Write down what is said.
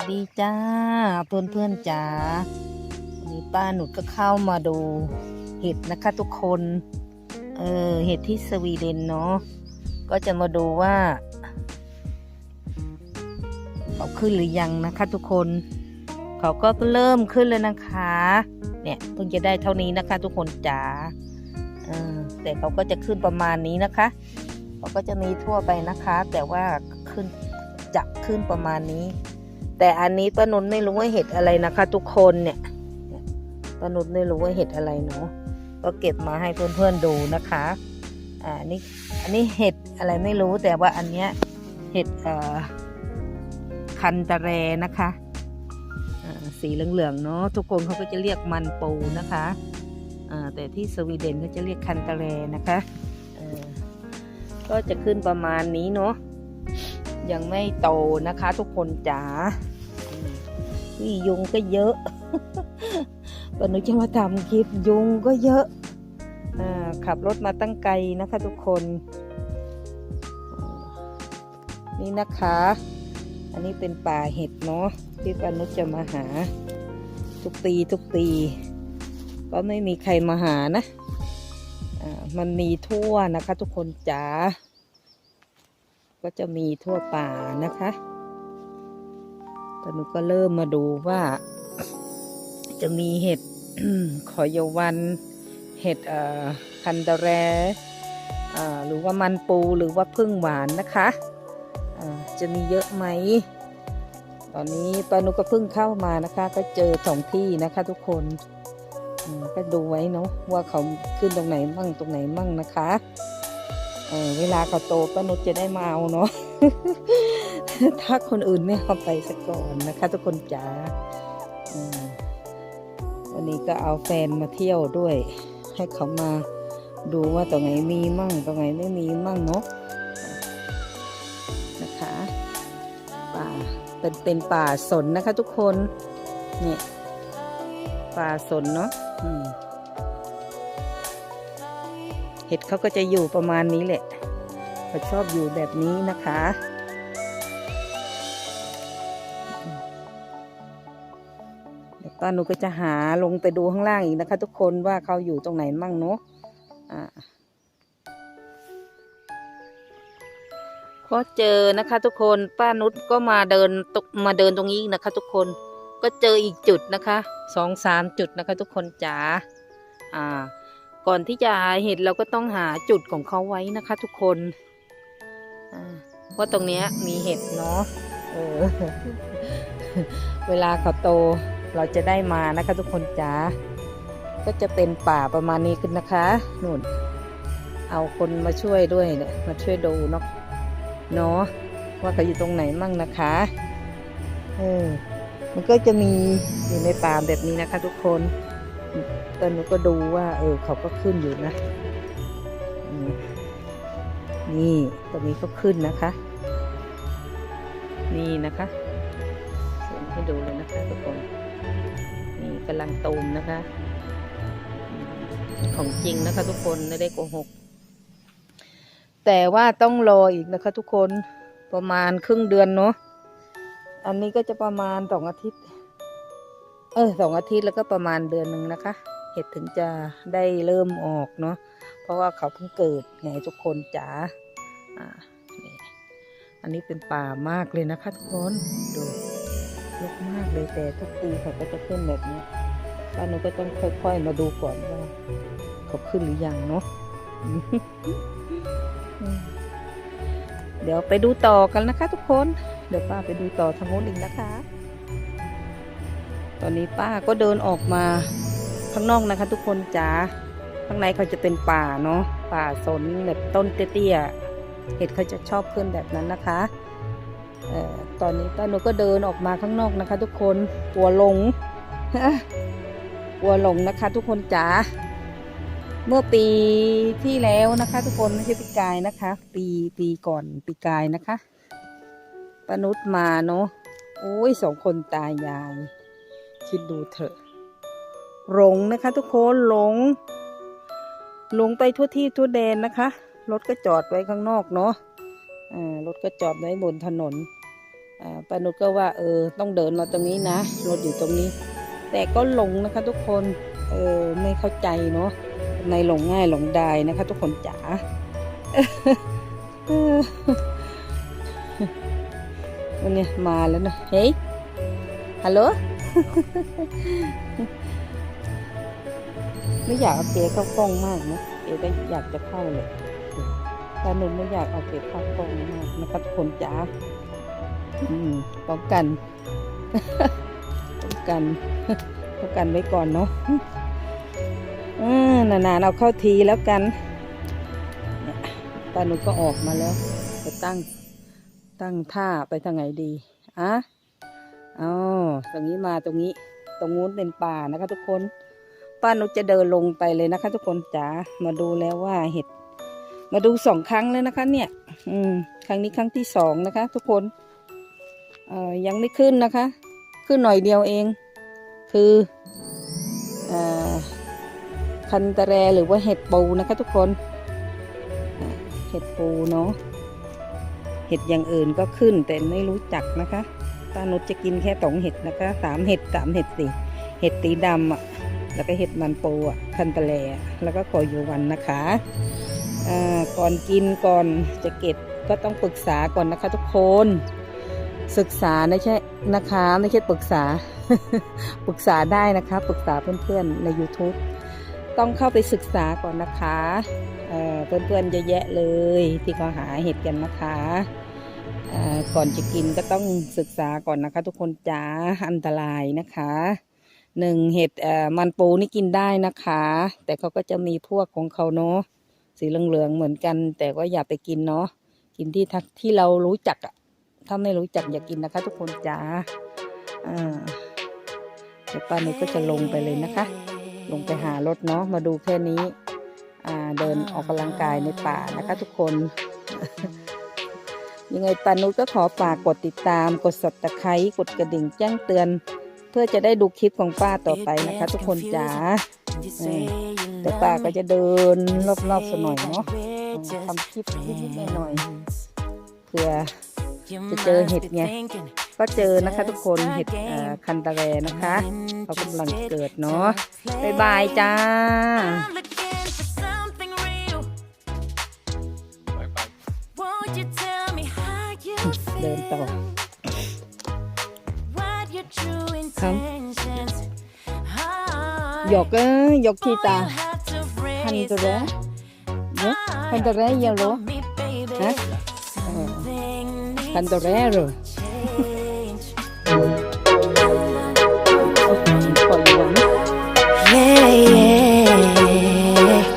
สดีจ้า เพื่อนเพื่อนจ๋าวันนี้ป้าหนุดก็เข้ามาดูเห็ดนะคะทุกคน เออเห็ดที่สวีเดนเนาะก็จะมาดูว่าเขาขึ้นหรือยังนะคะ ทุกคน เขาก็เริ่มขึ้นแล้วนะคะ เนี่ยเพิ่งจะได้เท่านี้นะคะ ทุกคนจ๋าเออแต่เขาก็จะขึ้นประมาณนี้นะคะเขาก็จะมีทั่วไปนะคะ แต่ว่าขึ้นจะขึ้นประมาณนี้ แต่อันนี้ป้านุชไม่รู้ว่าเห็ดอะไรนะคะ ทุกคนเนี่ยป้านุชไม่รู้ว่าเห็ดอะไรเนาะก็เก็บมาให้เพื่อนๆดูนะคะอ่านนี้อันนี้เห็ดอะไรไม่รู้แต่ว่าอันเนี้ยเห็ดเอ่อคันตะแรนะคะอ่าสีเหลืองๆเนาะทุกคนเขาก็จะเรียกมันปูนะคะอ่าแต่ที่สวีเดนเขาจะเรียกคันตะแรนะคะเออก็จะขึ้นประมาณนี้เนาะยังไม่โตนะคะทุกคนจ๋า อุ้ยยุงก็เยอะวันนี้จะมาทำคลิปยุงก็เยอะอ่าขับรถมาตั้งไกลนะคะทุกคน นี่นะคะ อันนี้เป็นป่าเห็ดเนาะที่ปนุจะมาหา ทุกปีทุกปี ก็ไม่มีใครมาหานะอ่ามันมีทั่วนะคะทุกคนจ๋าก็จะมีทั่วป่านะคะ ปานุก็เริ่มมาดูว่า จะมีเห็ดขอยวัน เห็ดเอ่อคันตะแรอ่าหรือว่ามันปูหรือว่าพึ่งหวานนะคะอ่าจะมีเยอะไหม ตอนนี้ปานุก็เพิ่งเข้ามานะคะ ก็เจอสองที่นะคะทุกคนก็ดูไว้เนาะว่าเขาขึ้นตรงไหนมั่งตรงไหนมั่งนะคะ เออเวลาเขาโตป้านุชจะได้มาเอาเนาะถ้าคนอื่นไม่เอาไปสักก่อนนะคะ ทุกคนจ๋าวันนี้ก็เอาแฟนมาเที่ยวด้วย ให้เขามาดูว่าตรงไหนมีมั่งตรงไหนไม่มีมั่งเนาะนะคะป่าเป็นเป็นป่าสนนะคะ ทุกคนเนี่ยป่าสนเนาะอืม เห็ดเขาก็จะอยู่ประมาณนี้แหละเขาชอบอยู่แบบนี้นะคะเดี๋ยวป้าหนูก็จะหาลงไปดูข้างล่างอีกนะคะ ทุกคนว่าเขาอยู่ตรงไหนมั่งเนาะอ่าก็เจอนะคะ ทุกคนป้านุชก็มาเดินตมาเดินตรงนี้นะคะ ทุกคนก็เจออีกจุดนะคะสองสามจุดนะคะ ทุกคนจ๋าอ่า ก่อนที่จะเห็นเราก็ต้องหาจุดของเขาไว้นะคะ ทุกคนอ่าว่าตรงนี้มีเห็ดเนาะเออ เวลาเขาโตเราจะได้มานะคะ ทุกคนจ๋าก็จะเป็นป่าประมาณนี้ขึ้นนะคะนู่น เอาคนมาช่วยด้วยเนี่ยมาช่วยดูเนาะเนาะว่าเขาอยู่ตรงไหนมั่งนะคะเออมันก็จะมีอยู่ในป่าแบบนี้นะคะ ทุกคน ตอนนี้ก็ดูว่า เออ เขาก็ขึ้นอยู่นะ นี่ตรงนี้ก็ขึ้นนะคะ นี่นะคะเขียนให้ดูเลยนะคะทุกคน นี่กำลังตูมนะคะ ของจริงนะคะ ทุกคนไม่ได้โกหก แต่ว่าต้องรออีกนะคะ ทุกคนประมาณครึ่งเดือนเนาะ อันนี้ก็จะประมาณสองอาทิตย์ เออสองอาทิตย์แล้วก็ประมาณเดือนหนึ่งนะคะ เห็ดถึงจะได้เริ่มออกเนาะเพราะว่าเขาเพิ่งเกิดไงทุกคนจ๋าอ่านี่อันนี้เป็นป่ามากเลยนะคะทุกคนดูเยอะมากเลยแต่ทุกปีเขาก็จะขึ้นแบบนี้ป้าหนูก็ต้องค่อยๆมาดูก่อนว่าเขาขึ้นหรือยังเนาะเดี๋ยวไปดูต่อกันนะคะทุกคน เดี๋ยวป้าไปดูต่อทางโน้นอีกนะคะ ตอนนี้ป้าก็เดินออกมาข้างนอกนะคะ ทุกคนจ๋าข้างในเขาจะเป็นป่าเนาะป่าสนแบบต้นเตี้ยๆเห็ดเขาจะชอบขึ้นแบบนั้นนะคะเอ่อตอนนี้ป้าหนูก็เดินออกมาข้างนอกนะคะ ทุกคนกลัวหลงกลัวหลงนะคะ ทุกคนจ๋าเมื่อปีที่แล้วนะคะ ทุกคนไม่ใช่ปีกายนะคะ ปีปีก่อนปีกายนะคะปนุชมาเนาะโอ้ยสองคนตายาย คิดดูเถอะ หลงนะคะทุกคนหลง หลงไปทั่วที่ทั่วแดนนะคะ รถก็จอดไว้ข้างนอกเนาะรถก็จอดไว้บนถนนอ่าป้านุชก็ว่าเออต้องเดินมาตรงนี้นะ รถอยู่ตรงนี้ แต่ก็หลงนะคะทุกคนเออไม่เข้าใจเนาะในหลงง่ายหลงได้นะคะ ทุกคนจ๋าวันนี้มาแล้วนะเฮ้ยฮัลโหล ไม่อยากเอาเก๋เข้ากล้องมากนะเก๋ก็อยากจะเข้าเลยตาหนุนไม่อยากเอาเก๋เข้ากล้องมากนะคะทุกคนจ๋าอืมป้องกันป้องกันป้องกันไว้ก่อนเนาะอืมนานๆเอาเข้าทีแล้วกันเนี่ยตาหนุนก็ออกมาแล้ว ไปตั้งตั้งท่าไปทางไหนดีอะ อ๋อตรงนี้มาตรงนี้ ตรงนู้นเป็นป่านะคะ ทุกคน ป้านุจะเดินลงไปเลยนะคะ ทุกคนจ๋า มาดูแล้วว่าเห็ด มาดูสองครั้งแล้วนะคะ เนี่ย อืม ครั้งนี้ครั้งที่สองนะคะ ทุกคน เอ่อ ยังไม่ขึ้นนะคะ ขึ้นหน่อยเดียวเอง คือเอ่อคันตะแรหรือว่าเห็ดปูนะคะ ทุกคน เห็ดปูเนาะ เห็ดอย่างอื่นก็ขึ้นแต่ไม่รู้จักนะคะ ป้านุชจะกินแค่สองเห็ดนะคะสามเห็ดสามเห็ดสี่เห็ดตีดำอะแล้วก็เห็ดมันปูอะคันตะแลแล้วก็กอยูวันนะคะอ่าก่อนกินก่อนจะเก็บก็ต้องปรึกษาก่อนนะคะทุกคนศึกษาไม่ใช่นะคะไม่ใช่ปรึกษา ปรึกษาได้นะคะ ปรึกษาเพื่อนๆใน YouTube ต้องเข้าไปศึกษาก่อนนะคะเอ่อเพื่อนๆเยอะแยะเลย ที่เขาหาเห็ดกันนะคะ ก่อนจะกินก็ต้องศึกษาก่อนนะคะ ทุกคนจ๋าอันตรายนะคะหนึ่งเห็ดมันปูนี่กินได้นะคะ แต่เขาก็จะมีพวกของเขาเนาะสีเหลืองๆเหมือนกัน แต่ก็อย่าไปกินเนาะกินที่ทักที่เรารู้จักอะถ้าไม่รู้จักอย่ากินนะคะ ทุกคนจ๋าอ่าเดี๋ยวป้านุก็จะลงไปเลยนะคะ ลงไปหารถเนาะมาดูแค่นี้ อ่าเดินออกกำลังกายในป่านะคะ ทุกคน ยังไงปานุชก็ขอฝากกดติดตาม กด subscribe กดกระดิ่งแจ้งเตือน เพื่อจะได้ดูคลิปของป้าต่อไปนะคะ ทุกคนจ๋าอืมแต่ป้าก็จะเดินรอบๆสักหน่อยเนาะอืมทำคลิปนิดๆหน่อยๆเพื่อจะเจอเห็ดไงก็เจอนะคะทุกคนเห็ดเอ่อคันตะแรนะคะเขากำลังเกิดเนาะบ๊ายบายจ้า ako. Come. 여기 여기다 한드레 네? 한드레 열로 네? 한드레로 Yeah, yeah.